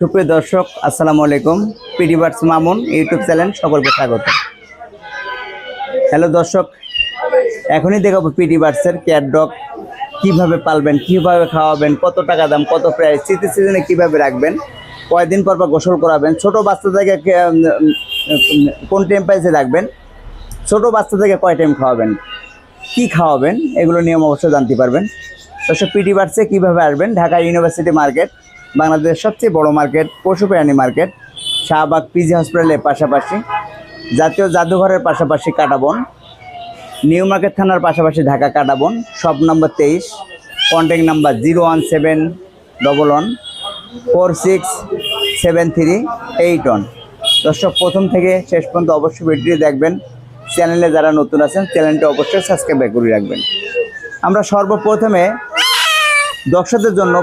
সুপ্রিয় দর্শক, আসসালামু আলাইকুম। PD birds Mamun YouTube channel সকলকে স্বাগত। হ্যালো দর্শক, এখনই দেখাবো পিডি বার্ডসের ক্যাট ডগ কীভাবে পালবেন, কীভাবে খাওয়াবেন, কত টাকা দাম, কত প্রাইস শীতের সিজনে কীভাবে রাখবেন, কয়দিন পর পর গোসল করাবেন, ছোট বাচ্চা থেকে কোন টেম্পারেচারে রাখবেন, ছোট বাচ্চা থেকে কয় টাইম খাওয়াবেন, কি খাওয়াবেন, এগুলো নিয়ম অবশ্যই জানতে পারবেন। দর্শক পিটি বার্সে কীভাবে আসবেন, ঢাকা ইউনিভার্সিটি মার্কেট বাংলাদেশের সবচেয়ে বড় মার্কেট, পশু প্রাণী মার্কেট, শাহবাগ পিজি হসপিটালের পাশাপাশি জাতীয় জাদুঘরের পাশাপাশি কাটাবন নিউ মার্কেট থানার পাশাপাশি ঢাকা কাটাবন শপ নম্বর তেইশ, contact number zero one seven double one four six seven three eight one. দর্শক, প্রথম থেকে শেষ পর্যন্ত অবশ্যই ভিডিও দেখবেন। চ্যানেলে যারা নতুন আছেন, চ্যানেলটি অবশ্যই সাবস্ক্রাইব করে রাখবেন। আমরা সর্বপ্রথমে দর্শকদের জন্য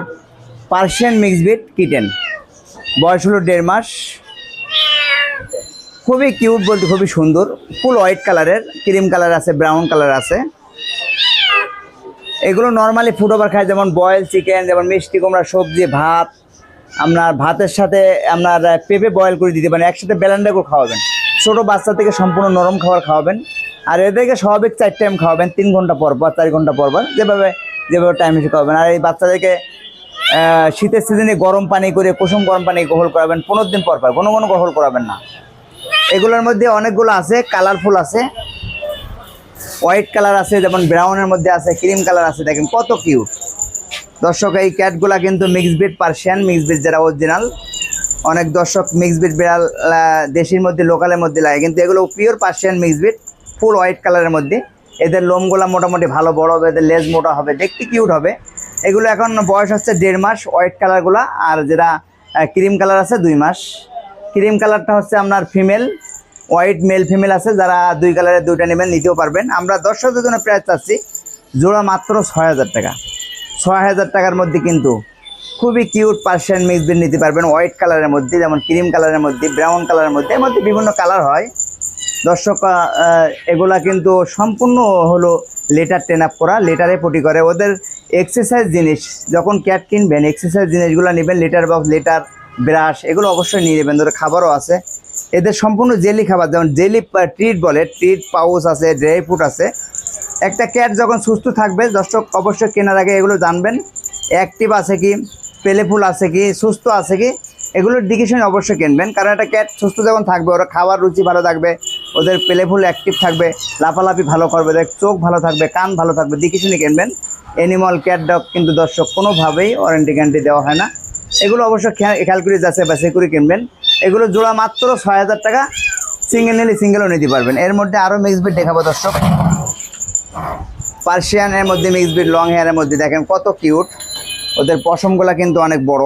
পার্সিয়ান মিক্স বিট কিটেন। বয়স হলো দেড় মাস। খুবই কিউট বলতে খুবই সুন্দর। ফুল হোয়াইট কালারের, ক্রিম কালার আছে, ব্রাউন কালার আছে। এগুলো নর্মালি ফুড ওভার খায়, যেমন বয়েল চিকেন, যেমন মিষ্টি কুমড়া, সবজি, ভাত। আপনার ভাতের সাথে আপনার পেঁপে বয়েল করে দিতে পারেন। একসাথে ব্যালেন্ডা খাওয়াবেন। ছোটো বাচ্চা থেকে সম্পূর্ণ নরম খাবার খাওয়াবেন। আর এদেরকে স্বাভাবিক চার টাইম খাওয়াবেন, তিন ঘণ্টা পর পর, চার ঘণ্টা পর পর, যেভাবে যেভাবে টাইম হিসেবে খাওয়াবেন। আর এই বাচ্চাদেরকে শীতের সিজনে গরম পানি করে কুসুম গরম পানি গোসল করাবেন, পনেরো দিন পর পর কোনো কোনো গোসল করাবেন না। এগুলোর মধ্যে অনেকগুলো আছে কালারফুল আছে। হোয়াইট কালার আছে, যেমন ব্রাউনের মধ্যে আছে ক্রিম কালার আছে, দেখেন কত কিউট দর্শক, এই ক্যাটগুলা কিন্তু mix breed Persian mix breed যারা অরিজিনাল অনেক দর্শক মিক্স বিট বিড়াল দেশের মধ্যে, লোকালের মধ্যে লাগে, কিন্তু এগুলো pure Persian mix breed full white কালারের মধ্যে। এদের লোমগুলা মোটামুটি ভালো বড় হবে, এদের লেজ মোটা হবে, দেখতে কিউট হবে। এগুলো এখন বয়স হচ্ছে দেড় মাস হোয়াইট কালারগুলা আর যেটা ক্রিম কালার আছে দুই মাস। ক্রিম কালারটা হচ্ছে আপনার ফিমেল হোয়াইট মেল ফিমেল আছে, যারা দুই কালারের দুইটা নেবেন, নিতেও পারবেন। আমরা দর্শকদের জন্য প্রাইস চাচ্ছি, জোড়া মাত্র ছয় হাজার টাকা। ছয় হাজার টাকার মধ্যে কিন্তু খুবই কিউট পার্সিয়ান মিক্স বিট নিতে পারবেন হোয়াইট কালারের মধ্যে, যেমন ক্রিম কালারের মধ্যে ব্রাউন কালারের মধ্যে, এর মধ্যে বিভিন্ন কালার হয়। দর্শক এগুলা কিন্তু সম্পূর্ণ হলো লেটার টেন আপ করা লেটারে পটি করে। ওদের এক্সারসাইজ জিনিস, যখন ক্যাট কিনবেন এক্সারসাইজ জিনিসগুলো নেবেন লেটার বক্স লেটার ব্রাশ এগুলো অবশ্যই নিয়ে নেবেন। ধরো খাবারও আছে। এদের সম্পূর্ণ জেলি খাবার, যেমন জেলি ট্রিট বলে ট্রিট পাউচ আছে ড্রাই ফ্রুট আছে। একটা ক্যাট যখন সুস্থ থাকবে, দর্শক অবশ্যই কেনার আগে এগুলো জানবেন। অ্যাক্টিভ আছে কি? পেলেফুল আছে কি? সুস্থ আছে কি? এগুলোর দিকে শুনে অবশ্যই কিনবেন। কারণ একটা ক্যাট সুস্থ যখন থাকবে, ওরা খাওয়ার রুচি ভালো থাকবে, ওদের পেলেফুল অ্যাক্টিভ থাকবে, লাফালাফি ভালো করবে, ওদের চোখ ভালো থাকবে, কান ভালো থাকবে দিকে শুনে কিনবেন। অ্যানিমাল ক্যাট ডগ কিন্তু দর্শক কোনোভাবেই ওয়ারেন্টি গ্যারান্টি দেওয়া হয় না। এগুলো অবশ্য ক্যালকুলেট যাচ্ছে বাছাই করে কিনবেন। এগুলো জোড়া মাত্র ছয় হাজার টাকা। সিঙ্গেল নিলে সিঙ্গেলও নিতে পারবেন। এর মধ্যে আরও মিক্স বিট দেখাবো দর্শক। পার্সিয়ানের মধ্যে মিক্স বিট লং হেয়ারের মধ্যে দেখেন কত কিউট ওদের পশমগুলা কিন্তু অনেক বড়।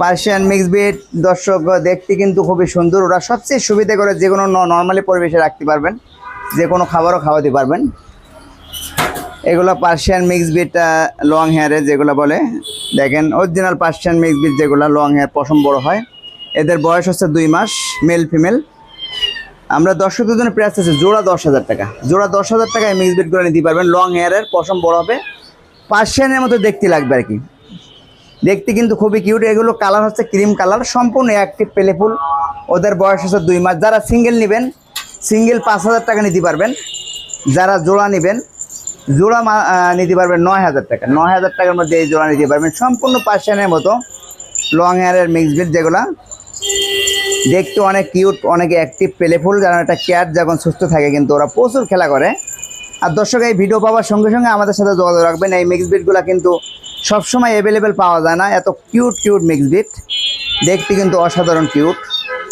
পার্সিয়ান মিক্স বিট দর্শক, দেখতে কিন্তু খুবই সুন্দর। ওরা সবচেয়ে সুবিধা করে যে কোনো নর্মালি পরিবেশে রাখতে পারবেন। যে কোনো খাবারও খাওয়াতে পারবেন। এগুলো পার্সিয়ান মিক্স বিট লং হেয়ারে যেগুলো বলে। দেখেন অরিজিনাল পার্সিয়ান মিক্স বিট যেগুলো লং হেয়ার পশম বড় হয়। এদের বয়স হচ্ছে দুই মাস মেল ফিমেল আমরা দর্শকদের জন্য প্রাইস আছে জোড়া দশ হাজার টাকা। জোড়া দশ হাজার টাকায় মিক্স বিট করে নিতে পারবেন লং হেয়ারের পশম বড় হবে। পার্সিয়ানের মতো দেখতে লাগবে আর কি। দেখতে কিন্তু খুবই কিউট এগুলো কালার হচ্ছে ক্রিম কালার সম্পূর্ণ অ্যাক্টিভ পেলেফুল ওদের বয়স হচ্ছে দুই মাস। যারা সিঙ্গেল নেবেন সিঙ্গেল পাঁচ হাজার টাকা নিতে পারবেন। যারা জোড়া নেবেন জোড়া নিতে পারবেন নয় হাজার টাকা। নয় হাজার টাকার মধ্যে এই জোড়া নিতে পারবেন। সম্পূর্ণ পার্সিয়ানের মতো লং হেয়ারের মিক্স বিট যেগুলা। দেখতে অনেক কিউট অনেক অ্যাক্টিভ পেলেফুল যেন একটা ক্যাট যখন সুস্থ থাকে কিন্তু ওরা প্রচুর খেলা করে। আর দর্শক, এই ভিডিও পাওয়ার সঙ্গে সঙ্গে আমাদের সাথে যোগাযোগ রাখবেন। এই মিক্স বিটগুলো কিন্তু সবসময় অ্যাভেলেবেল পাওয়া যায় না। এত কিউট কিউট মিক্স বিট দেখতে কিন্তু অসাধারণ কিউট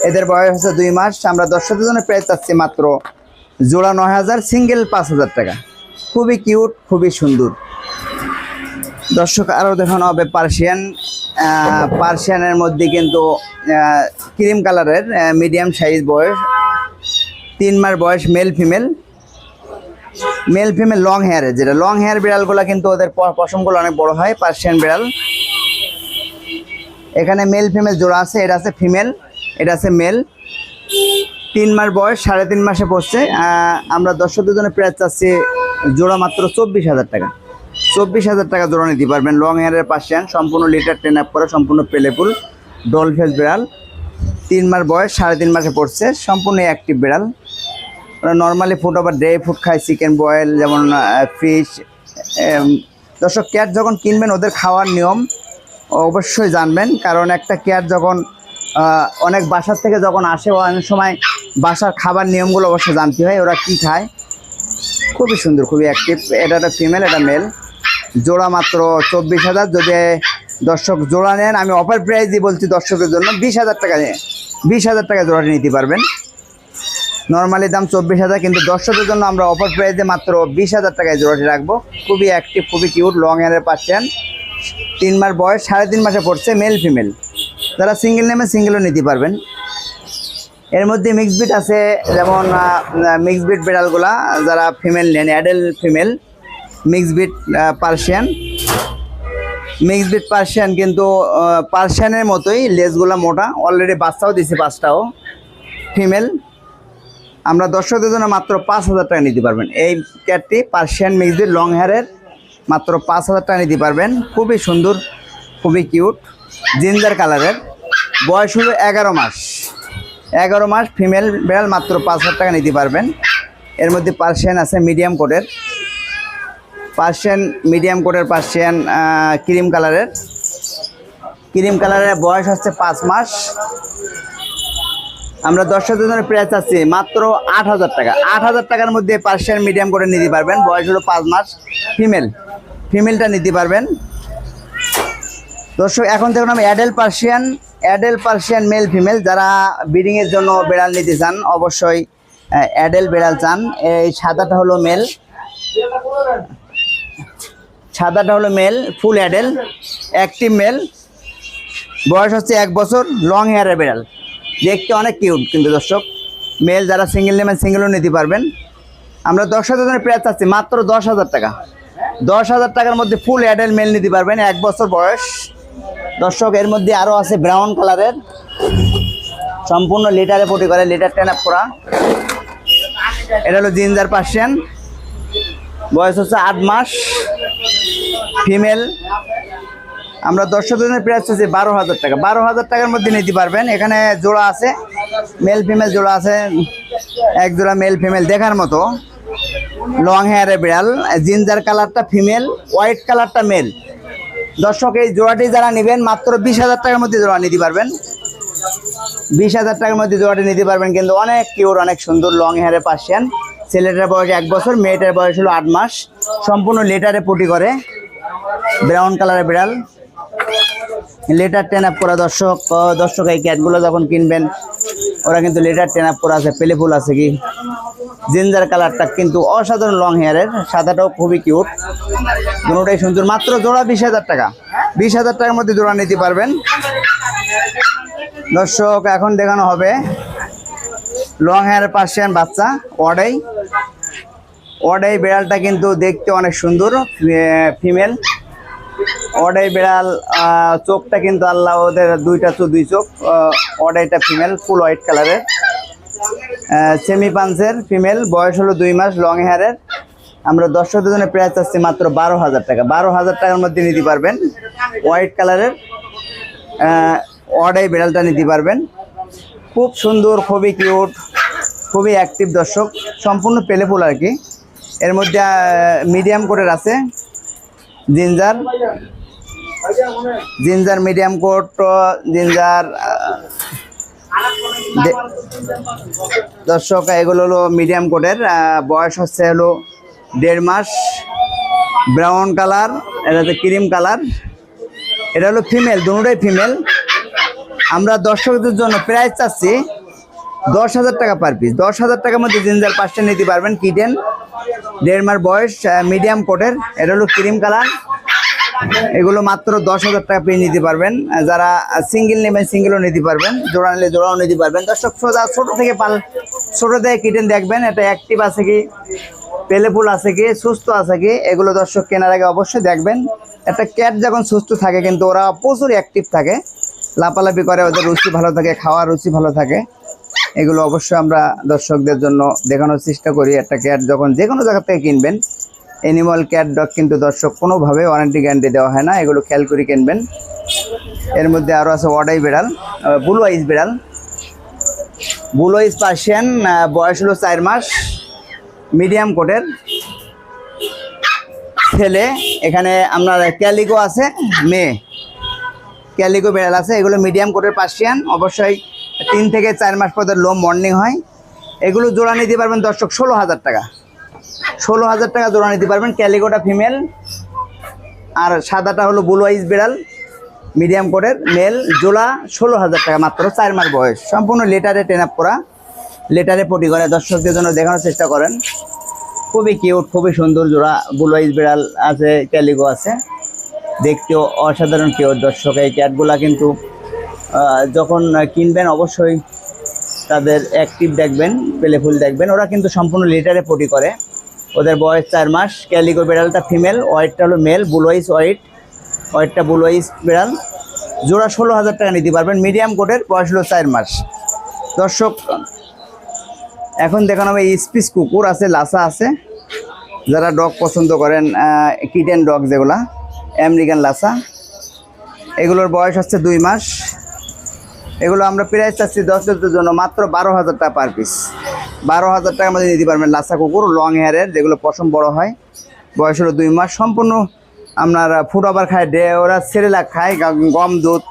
এদের বয়স হচ্ছে দুই মাস। আমরা দর্শকদের জন্য প্রাইস চাচ্ছি মাত্র জোড়া নয় হাজার সিঙ্গেল পাঁচ হাজার টাকা। খুবই কিউট, খুবই সুন্দর। দর্শক, আরও দেখানো হবে পার্সিয়ান পার্সিয়ানের মধ্যে কিন্তু ক্রিম কালারের মিডিয়াম সাইজ বয়স, তিন মাস বয়স, male female. Male female, long হেয়ারের, যেটা লং হেয়ার বিড়ালগুলো কিন্তু ওদের পশমগুলো অনেক বড় হয়, পার্সিয়ান বিড়াল। এখানে মেল ফিমেল জোড়া আছে, এটা আছে ফিমেল, এটা আছে মেল। তিন মাস বয়স, সাড়ে তিন মাসে পড়ছে আমরা দর্শকদের জন্য প্রায় চাচ্ছি জোড়া মাত্র চব্বিশ হাজার টাকা। চব্বিশ হাজার টাকা জোড়া নিতে পারবেন। লং হেয়ারের পার্সিয়ান সম্পূর্ণ লিটার টেন আপ করা সম্পূর্ণ পেলেফুল ডল ফেস বিড়াল। তিন মাস বয়স, সাড়ে তিন মাসে পড়ছে, সম্পূর্ণ অ্যাক্টিভ বিড়াল। ওরা নর্মালি ফুড আবার ড্রাই ফুড খায় চিকেন বয়েল যেমন ফিশ দর্শক ক্যাট যখন কিনবেন, ওদের খাওয়ার নিয়ম অবশ্যই জানবেন। কারণ একটা ক্যাট যখন অনেক বাসার থেকে যখন আসে, অনেক সময় বাসার খাবার নিয়মগুলো অবশ্যই জানতে হয়, ওরা কি খায়। খুবই সুন্দর, খুবই অ্যাক্টিভ এটা একটা ফিমেল এটা মেল জোড়া মাত্র চব্বিশ হাজার। যদি দর্শক জোড়া নেন, আমি অফার প্রাইজই বলছি দর্শকের জন্য, বিশ হাজার টাকা বিশ হাজার টাকা জোড়াটি নিতে পারবেন। নর্মালি দাম চব্বিশ হাজার, কিন্তু দর্শকের জন্য আমরা অফার প্রাইজে মাত্র বিশ হাজার টাকায় জোড়াটি রাখব। খুবই অ্যাক্টিভ খুবই কিউট লং হেয়ারের পাচ্ছেন তিন মাস বয়স, সাড়ে তিন মাসে পড়ছে মেল ফিমেল তারা সিঙ্গেল নেমে সিঙ্গেলও নিতে পারবেন। এর মধ্যে মিক্স বিট আছে, যেমন মিক্স বিট বিড়ালগুলা, যারা ফিমেল নেন adult female mix breed Persian mix breed Persian কিন্তু পার্সিয়ানের মতোই লেজগুলা মোটা অলরেডি বাচ্চাও দিছে পাঁচটাও ফিমেল আমরা দর্শকদের জন্য মাত্র পাঁচ হাজার টাকা নিতে পারবেন। এই ক্যাটটি পার্সিয়ান মিক্স বিট লং হেয়ারের মাত্র পাঁচ হাজার টাকা নিতে পারবেন। খুবই সুন্দর, খুবই কিউট জিঞ্জার কালারের বয়স হলো এগারো মাস। এগারো মাস ফিমেল বিড়াল মাত্র পাঁচ হাজার টাকা নিতে পারবেন। এর মধ্যে পার্সিয়ান আছে মিডিয়াম কোটের পার্সিয়ান মিডিয়াম কোটের পার্সিয়ান ক্রিম কালারের। ক্রিম কালারের বয়স হচ্ছে পাঁচ মাস। আমরা দর্শকদের জন্য প্রাইস আছি মাত্র আট হাজার টাকা। আট হাজার টাকার মধ্যে পার্সিয়ান মিডিয়াম করে নিতে পারবেন। বয়স হলো পাঁচ মাস। ফিমেল। ফিমেলটা নিতে পারবেন। দর্শক, এখন দেখুন আমি adult Persian adult Persian male female যারা ব্রিডিংয়ের জন্য বেড়াল নিতে চান, অবশ্যই অ্যাডেল বেড়াল চান। এই সাদাটা হলো মেল। সাদাটা হলো male, full adult active male. বয়স হচ্ছে এক বছর, লং হেয়ারের বেড়াল। দেখতে অনেক কিউট কিন্তু দর্শক, মেল যারা সিঙ্গেল নেবেন, সিঙ্গেলও নিতে পারবেন। আমরা দশ হাজার প্রাইস চাচ্ছি, মাত্র দশ হাজার টাকা। দশ হাজার টাকার মধ্যে ফুল অ্যাডেল মেল নিতে পারবেন, এক বছর বয়স। দর্শক, এর মধ্যে আরও আছে ব্রাউন কালারের সম্পূর্ণ লিটারে পটি করে লিটার টেন আপ করা এটা হলো জিঞ্জার পার্সিয়ান বয়স হচ্ছে আট মাস। ফিমেল আমরা দর্শক জনের প্রাইস হচ্ছে বারো হাজার টাকা। বারো হাজার টাকার মধ্যে নিতে পারবেন। এখানে জোড়া আছে। মেল ফিমেল জোড়া আছে। এক জোড়া মেল ফিমেল দেখার মতো। লং হেয়ারে বিড়াল। জিঞ্জার কালারটা ফিমেল হোয়াইট কালারটা মেল দর্শক, এই জোড়াটি যারা নেবেন, মাত্র বিশ হাজার টাকার মধ্যে জোড়া নিতে পারবেন। বিশ হাজার টাকার মধ্যে জোড়াটি নিতে পারবেন, কিন্তু অনেক কিউর অনেক সুন্দর লং হেয়ারে পার্সিয়ান। ছেলেটার বয়স এক বছর, মেয়েটার বয়স হলো আট মাস। সম্পূর্ণ লেটারে পটি করে। ব্রাউন কালারের বিড়াল। লেটার টেন আপ করা দর্শক দর্শক, এই ক্যাটগুলো যখন কিনবেন ওরা কিন্তু লেটার টেন আপ করা আছে, পেলে ফুল আছে কি? জিঞ্জার কালারটা কিন্তু অসাধারণ লং হেয়ারের সাদাটাও খুবই কিউট দুটোটাই সুন্দর, মাত্র জোড়া বিশ হাজার টাকা। বিশ হাজার টাকার মধ্যে জোড়া নিতে পারবেন। দর্শক, এখন দেখানো হবে লং হেয়ারের পার্সিয়ান বাচ্চা ওয়াডাই ওয়াডাই বিড়ালটা কিন্তু দেখতে অনেক সুন্দর ফিমেল অডাই বিড়াল চোখটা কিন্তু আল্লাহ ওদের দুইটা চো দুই চোখ অডাইটা ফিমেল ফুল হোয়াইট কালারের সেমি পাঞ্চের ফিমেল বয়স হলো দুই মাস লং হেয়ারের আমরা দর্শকদের জন্য প্রাইস চাচ্ছি মাত্র বারো হাজার টাকা। বারো হাজার টাকার মধ্যে নিতে পারবেন হোয়াইট কালারের অডাই বিড়ালটা নিতে পারবেন। খুব সুন্দর, খুবই কিউট খুবই অ্যাক্টিভ দর্শক, সম্পূর্ণ পেলেফুল আর কি। এর মধ্যে মিডিয়াম কোটের আছে ginger ginger medium coat ginger দর্শক, এগুলো হলো মিডিয়াম কোটের বয়স হচ্ছে হলো দেড় মাস। ব্রাউন কালার, এটা হচ্ছে ক্রিম কালার। এটা হলো ফিমেল, দুটোই ফিমেল। আমরা দর্শকদের জন্য প্রাইস চাচ্ছি দশ হাজার টাকা পার পিস। দশ হাজার টাকার মধ্যে জিঞ্জার পাঁচটা নিতে পারবেন, কিটেন। দেড় মাস বয়স মিডিয়াম কোটের, এটা হলো ক্রিম কালার। এগুলো মাত্র দশ হাজার টাকা পেয়ে নিতে পারবেন। যারা সিঙ্গেল নেবেন, সিঙ্গেলও নিতে পারবেন। জোড়া নিলে জোড়াও নিতে পারবেন। দর্শক, সোজা ছোটো থেকে পাল, ছোটো থেকে কিটেন দেখবেন। এটা অ্যাক্টিভ আছে কি? পেলেফুল আছে কি? সুস্থ আছে কি? এগুলো দর্শক কেনার আগে অবশ্যই দেখবেন। একটা ক্যাট যখন সুস্থ থাকে, কিন্তু ওরা প্রচুর অ্যাক্টিভ থাকে। লাপালাপি করে, ওদের রুচি ভালো থাকে, খাওয়ার রুচি ভালো থাকে। এগুলো অবশ্যই আমরা দর্শকদের জন্য দেখানোর চেষ্টা করি। একটা ক্যাট যখন যে কোনো জায়গা থেকে কিনবেন অ্যানিমাল ক্যাট ডগ কিন্তু দর্শক কোনোভাবে ওয়ারেন্টি গ্যারান্টি দেওয়া হয় না, এগুলো খেয়াল করে কিনবেন। এর মধ্যে আরও আছে ওয়াডাই বিড়াল ব্লু আইস বিড়াল ব্লু আইস পার্সিয়ান বয়স হলো চার মাস মিডিয়াম কোটের ছেলে, এখানে আপনার ক্যালিকো আছে, মেয়ে। ক্যালিকো বিড়াল আছে, এগুলো মিডিয়াম কোটের পার্সিয়ান অবশ্যই তিন থেকে চার মাস পর লোম মর্নিং হয়। এগুলো জোড়া নিতে পারবেন দর্শক ষোলো হাজার টাকা। ষোলো হাজার টাকা জোড়া নিতে পারবেন। ক্যালিকোটা ফিমেল। আর সাদাটা হলো ব্লু আইস বিড়াল, মিডিয়াম কোটের মেল, জোড়া, ষোলো হাজার টাকা মাত্র, চার মাস বয়স। সম্পূর্ণ লেটারে টেন আপ করা। লেটারে পটি করে দর্শকদের জন্য দেখানোর চেষ্টা করেন। খুবই কিউট, খুবই সুন্দর জোড়া, ব্লু আইস বিড়াল আছে ক্যালিগো আছে। দেখতেও অসাধারণ কিউট দর্শক এই ক্যাটগুলা কিন্তু যখন কিনবেন অবশ্যই তাদের অ্যাক্টিভ দেখবেন পেলে ফুল দেখবেন। ওরা কিন্তু সম্পূর্ণ লিটারে পটি করে। ওদের বয়স চার মাস। ক্যালিগো বিড়ালটা ফিমেল, হোয়াইটটা হলো মেল বুলোইস হোয়াইট, হোয়াইটটা বুলোইস বিড়াল। জোড়া ষোলো হাজার টাকা নিতে পারবেন, মিডিয়াম কোটের, বয়স হলো চার মাস। দর্শক, এখন দেখানো হবে স্পিস কুকুর আছে, লাসা আছে। যারা ডগ পছন্দ করেন কিটেন ডগ যেগুলা, আমেরিকান লাসা। এগুলোর বয়স হচ্ছে দুই মাস। এগুলো আমরা প্রাইস চাচ্ছি দশ জন্য মাত্র বারো হাজার টাকা পার পিস। বারো হাজার টাকার মধ্যে নিতে পারবেন লাসা কুকুর লং হেয়ারের যেগুলো পশম বড় হয়। বয়স হলো দুই মাস, সম্পূর্ণ আপনার ফুড ওভার খায়, ডে ওরা সেরেলাক খায় গম, দুধ,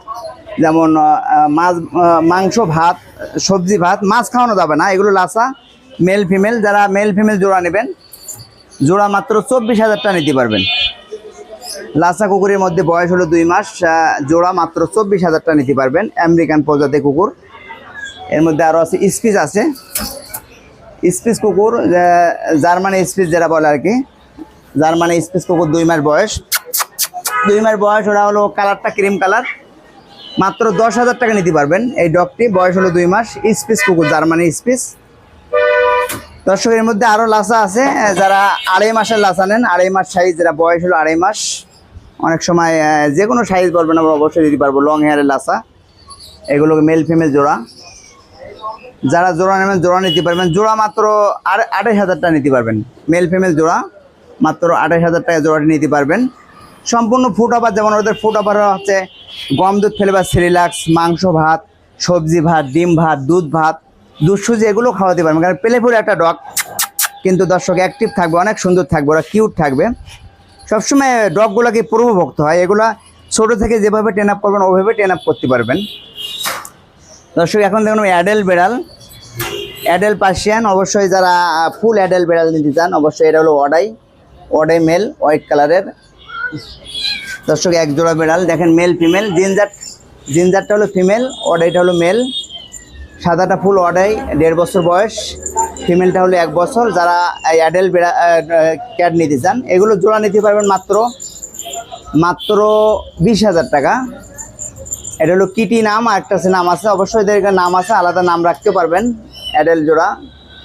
যেমন মাছ মাংস, ভাত, সবজি, ভাত, মাছ খাওয়ানো যাবে না, এগুলো লাসা মেল ফিমেল যারা মেল ফিমেল জোড়া নেবেন, জোড়া মাত্র চব্বিশ হাজার টাকা নিতে পারবেন। লাসা কুকুরের মধ্যে বয়স হলো দুই মাস জোড়া মাত্র চব্বিশ হাজার টাকা নিতে পারবেন, আমেরিকান প্রজাতি কুকুর। এর মধ্যে আরও আছে, স্পিচ আছে। স্পিচ কুকুর জার্মানি স্পিচ যেটা বলে আর কি, জার্মানি স্পিচ কুকুর দুই মাস বয়স। দুই মাস বয়স, ওরা হলো কালারটা ক্রিম কালার। মাত্র দশ হাজার টাকা নিতে পারবেন এই ডগটি, বয়স হলো দুই মাস, স্পিচ কুকুর, জার্মানি স্পিচ। দর্শকের মধ্যে আরও লাসা আছে, যারা আড়াই মাসের লাসা নেন, আড়াই মাস সাইজ যারা বয়স হলো আড়াই মাস, অনেক সময় যে কোনো সাইজ বলবেন, আমরা অবশ্যই দিতে পারব লং হেয়ারের লাসা। এগুলোকে মেল ফিমেল জোড়া। যারা জোড়া নেবেন, জোড়া নিতে পারবেন। জোড়া মাত্র আড়াই আড়াই হাজার টাকা নিতে পারবেন। মেল ফিমেল জোড়া মাত্র আড়াই হাজার টাকা জোড়াটি নিতে পারবেন। সম্পূর্ণ ফুড অফার যেমন ওদের ফুড অফার হচ্ছে গম দুধ ফেলে বা সেরিলাক্স মাংস ভাত, সবজি ভাত, ডিম ভাত, দুধ ভাত, দুধ সুজি এগুলো খাওয়াতে পারবেন। কারণ পেলে ফুলে একটা ডগ। কিন্তু দর্শক অ্যাক্টিভ থাকবে, অনেক সুন্দর থাকবে, ওরা কিউট থাকবে। সবসময় ডগগুলোকে পূর্বভক্ত হয়। এগুলা ছোটো থেকে যেভাবে টেন আপ করবেন, ওভাবে টেন আপ করতে পারবেন। দর্শক, এখন দেখুন অ্যাডেল বেড়াল। অ্যাডেল পার্সিয়ান অবশ্যই যারা ফুল অ্যাডেল বেড়াল নিতে চান, অবশ্যই এটা হলো অডাই অডাই মেল হোয়াইট কালারের দর্শক, এক জোড়া বেড়াল, দেখেন মেল ফিমেল জিঞ্জার জিঞ্জারটা হলো ফিমেল অডাইটা হলো মেল সাদাটা ফুল অডাই দেড় বছর বয়স। ফিমেলটা হলো এক বছর। যারা এই অ্যাডেল বেড়া ক্যাট নিতে চান, এগুলো জোড়া নিতে পারবেন মাত্র মাত্র বিশ হাজার টাকা। এটা হলো কিটি নাম, আর একটা আছে নাম আছে। অবশ্যই এদের নাম আছে, আলাদা নাম রাখতে পারবেন। অ্যাডেল জোড়া,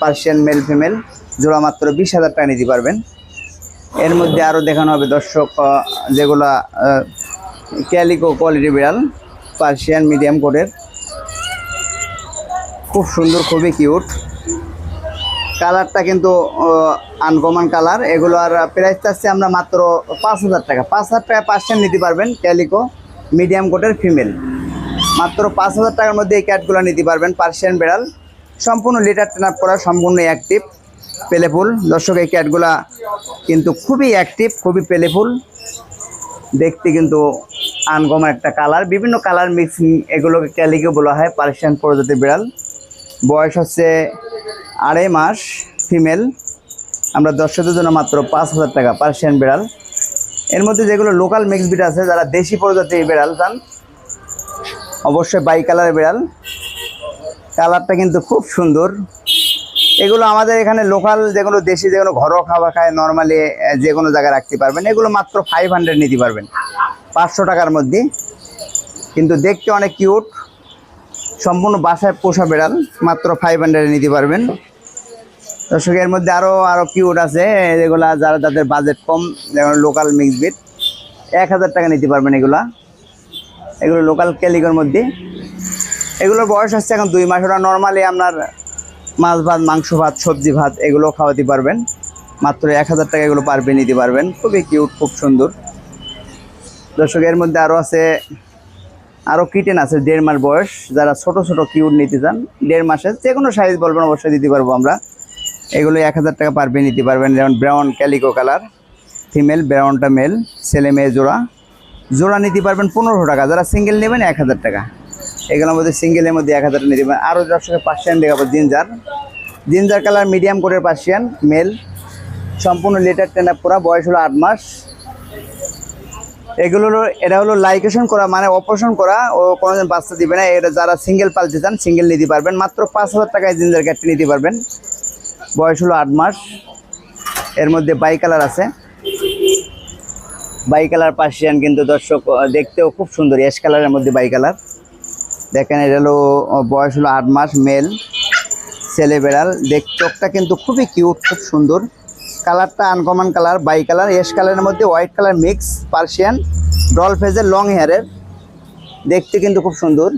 পার্সিয়ান মেল ফিমেল, জোড়া মাত্র বিশ হাজার টাকা নিতে পারবেন। এর মধ্যে আরও দেখানো হবে দর্শক যেগুলা ক্যালিকো কোয়ালিটি বিড়াল, পার্সিয়ান মিডিয়াম কোডের। খুব সুন্দর, খুবই কিউট। কালারটা কিন্তু আনকমন কালার। এগুলো আর প্রাইস চাচ্ছি আমরা মাত্র পাঁচ হাজার টাকা। পাঁচ হাজার টাকা পার্সেন্ট নিতে পারবেন ক্যালিকো। মিডিয়াম কোটের ফিমেল। মাত্র পাঁচ হাজার টাকার মধ্যে এই ক্যাটগুলো নিতে পারবেন, পার্সিয়ান বেড়াল। সম্পূর্ণ লিটার টেন আপ করা, সম্পূর্ণ অ্যাক্টিভ পেলেফুল দর্শক, এই ক্যাটগুলা কিন্তু খুবই অ্যাক্টিভ খুবই পেলেফুল দেখতে কিন্তু আনকমন একটা কালার। বিভিন্ন কালার মিক্সিং এগুলোকে ক্যালিকে বলা হয়, পার্সিয়ান প্রজাতির বিড়াল। বয়স হচ্ছে আড়াই মাস, ফিমেল। আমরা দর্শকদের জন্য মাত্র পাঁচ হাজার টাকা, পার্সিয়ান বিড়াল। এর মধ্যে যেগুলো লোকাল মিক্স বিট আছে, যারা দেশি প্রজাতির বিড়াল চান, অবশ্যই বাই কালারের বিড়াল। কালারটা কিন্তু খুব সুন্দর। এগুলো আমাদের এখানে লোকাল যেগুলো দেশি, যেগুলো ঘরোয়া খাবার খায় নর্মালি যে কোনো জায়গায় রাখতে পারবেন। এগুলো মাত্র ফাইভ হান্ড্রেড নিতে পারবেন। পাঁচশো টাকার মধ্যে। কিন্তু দেখতে অনেক কিউট সম্পূর্ণ বাসায় পোষা বেড়াল, মাত্র ফাইভ হান্ড্রেডে নিতে পারবেন। দর্শক, এর মধ্যে আরও আরও কিউট আছে। যেগুলা যারা যাদের বাজেট কম, যেমন লোকাল মিক্স বিট এক হাজার টাকা নিতে পারবেন এগুলা। এগুলো লোকাল ক্যালিগোর মধ্যে। এগুলোর বয়স হচ্ছে এখন দুই মাস। ওরা নর্মালি আপনার মাছ ভাত, মাংস ভাত, সবজি ভাত, এগুলো খাওয়াতে পারবেন। মাত্র এক হাজার টাকা এগুলো পারবে নিতে পারবেন। খুবই কিউট খুব সুন্দর। দর্শক, এর মধ্যে আরও আছে আরও কিটেন আছে, দেড় মাস বয়স। যারা ছোট ছোট কিউট নিতে চান, দেড় মাসের যে কোনো সাইজ বলবেন, অবশ্যই দিতে পারব আমরা। এগুলো এক হাজার টাকা পারবে নিতে পারবেন। যেমন ব্রাউন ক্যালিকো কালার ফিমেল ব্রাউনটা মেল ছেলে মেয়ে জোড়া। জোড়া নিতে পারবেন পনেরোশো টাকা। যারা সিঙ্গেল নেবেন, এক হাজার টাকা। এগুলোর মধ্যে সিঙ্গেলের মধ্যে এক হাজার নিতে পারেন আরও দর্শকের পার্সিয়ান দেখাবো জিঞ্জার জিঞ্জার কালার মিডিয়াম কোটের পার্সিয়ান মেল সম্পূর্ণ লিটার টেনা পুরা বয়স হলো আট মাস। এগুলো হলো, এটা হলো লাইকেশন করা মানে অপারেশন করা। ও কোনোদিন বাচ্চা দিবে না। এটা যারা সিঙ্গেল পালতে চান সিঙ্গেল নিতে পারবেন। মাত্র পাঁচ হাজার টাকায় জিঞ্জার ক্যাটটি নিতে পারবেন। বয়স হলো আট মাস। এর মধ্যে বাই কালার আছে। বাই কালার পার্সিয়ান কিন্তু দর্শক দেখতেও খুব সুন্দর অ্যাশ কালারের মধ্যে বাই কালার। দেখেন এটা হলো বয়স হলো আট মাস, মেল, ছেলে বেড়াল। দেখ, চোখটা কিন্তু খুবই কিউট, খুব সুন্দর। কালারটা আনকমন কালার, বাই কালার। এস কালারের মধ্যে white colour mix, Persian. Doll ফেজের লং হেয়ারের। দেখতে কিন্তু খুব সুন্দর।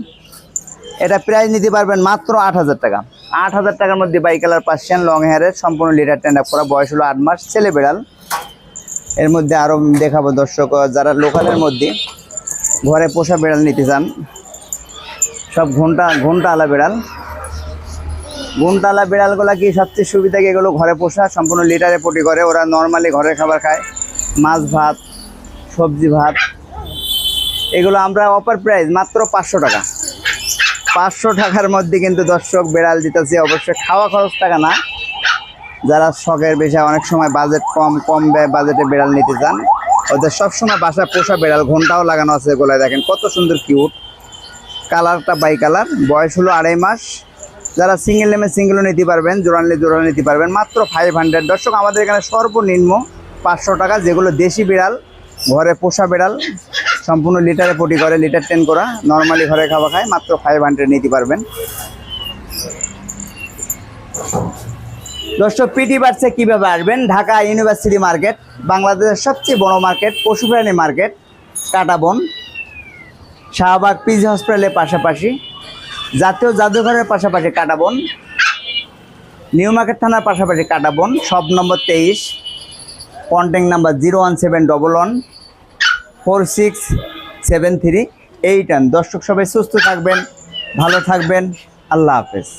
এটা প্রাইস নিতে পারবেন মাত্র আট হাজার টাকা। আট হাজার টাকার মধ্যে বাই কালার পার্সিয়ান লং হেয়ারের সম্পূর্ণ লিটার টেন্ড আপ করা, বয়স হলো আট মাস, ছেলে বেড়াল। এর মধ্যে আরও দেখাবো দর্শক, যারা লোকালের মধ্যে ঘরে পোষা বেড়াল নিতে চান, সব ঘণ্টা ঘণ্টা আলা বেড়াল। ঘন্টালা বিড়ালগুলা কি সবচেয়ে সুবিধা কি? এগুলো ঘরে পোষা, সম্পূর্ণ লিটারে পটি করে, ওরা নর্মালি ঘরের খাবার খায়। মাছ ভাত, সবজি ভাত, এগুলো আমরা অপার প্রাইস মাত্র পাঁচশো টাকা। পাঁচশো টাকার মধ্যে কিন্তু দর্শক বেড়াল দিতেছে। অবশ্যই খাওয়া খরচ টাকা না। যারা শখের বেশি অনেক সময় বাজেট কম কম ব্যয় বাজেটে বেড়াল নিতে চান। ওদের সবসময় বাসা পোষা বেড়াল ঘন্টাও লাগানো আছে গোলায়। দেখেন কত সুন্দর কিউট কালারটা বাই কালার বয়স হলো আড়াই মাস। যারা সিঙ্গেল নেমে সিঙ্গেলও নিতে পারবেন জোড়ানলে জোড়া নিতে পারবেন, মাত্র ফাইভ হান্ড্রেড দর্শক, আমাদের এখানে সর্বনিম্ন পাঁচশো টাকা, যেগুলো দেশি বিড়াল, ঘরে পোষা বিড়াল সম্পূর্ণ লিটারে পটি করে লিটার টেন করা। নর্মালি ঘরে খাওয়া খায়, মাত্র ফাইভ হান্ড্রেড নিতে পারবেন। দর্শক পিটি বার্সে কীভাবে আসবেন? ঢাকা ইউনিভার্সিটি মার্কেট বাংলাদেশের সবচেয়ে বড় মার্কেট পশু প্রাণী মার্কেট কাটাবন শাহবাগ পিজি হসপিটালের পাশাপাশি, জাতীয় জাদুঘরের পাশাপাশি কাটাবন নিউ মার্কেট থানার পাশাপাশি কাটাবন সব নম্বর তেইশ। Contact number zero one seven double one four six seven three eight one দর্শক সবাই সুস্থ থাকবেন ভালো থাকবেন আল্লাহ হাফেজ।